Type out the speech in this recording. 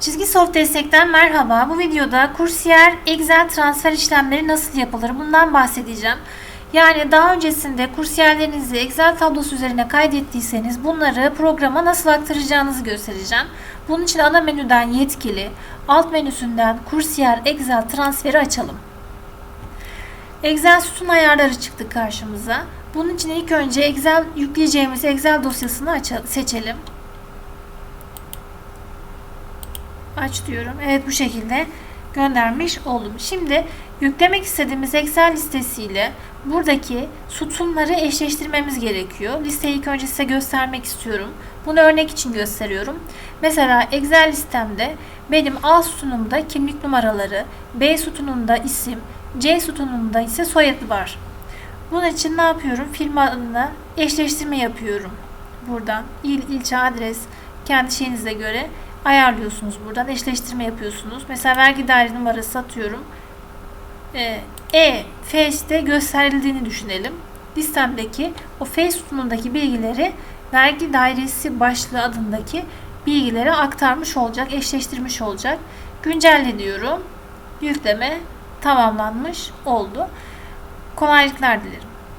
Çizgi Soft Destek'ten merhaba. Bu videoda kursiyer Excel transfer işlemleri nasıl yapılır bundan bahsedeceğim. Yani daha öncesinde kursiyerlerinizi Excel tablosu üzerine kaydettiyseniz bunları programa nasıl aktaracağınızı göstereceğim. Bunun için ana menüden yetkili, alt menüsünden kursiyer Excel transferi açalım. Excel sütun ayarları çıktı karşımıza. Bunun için ilk önce Excel yükleyeceğimiz Excel dosyasını aça- seçelim. Aç diyorum. Evet bu şekilde göndermiş oldum. Şimdi yüklemek istediğimiz Excel listesiyle buradaki sütunları eşleştirmemiz gerekiyor. Listeyi ilk önce size göstermek istiyorum. Bunu örnek için gösteriyorum. Mesela Excel listemde benim A sütunumda kimlik numaraları, B sütununda isim, C sütununda ise soyadı var. Bunun için ne yapıyorum? Firma adına eşleştirme yapıyorum. Buradan il, ilçe, adres kendi şeyinize göre ayarlıyorsunuz buradan. Eşleştirme yapıyorsunuz. Mesela vergi daire numarası atıyorum. Ee, E, F'de gösterildiğini düşünelim. Listemdeki o F sütunundaki bilgileri vergi dairesi başlığı adındaki bilgilere aktarmış olacak, eşleştirmiş olacak. Güncelle diyorum. Yükleme tamamlanmış oldu. Kolaylıklar dilerim.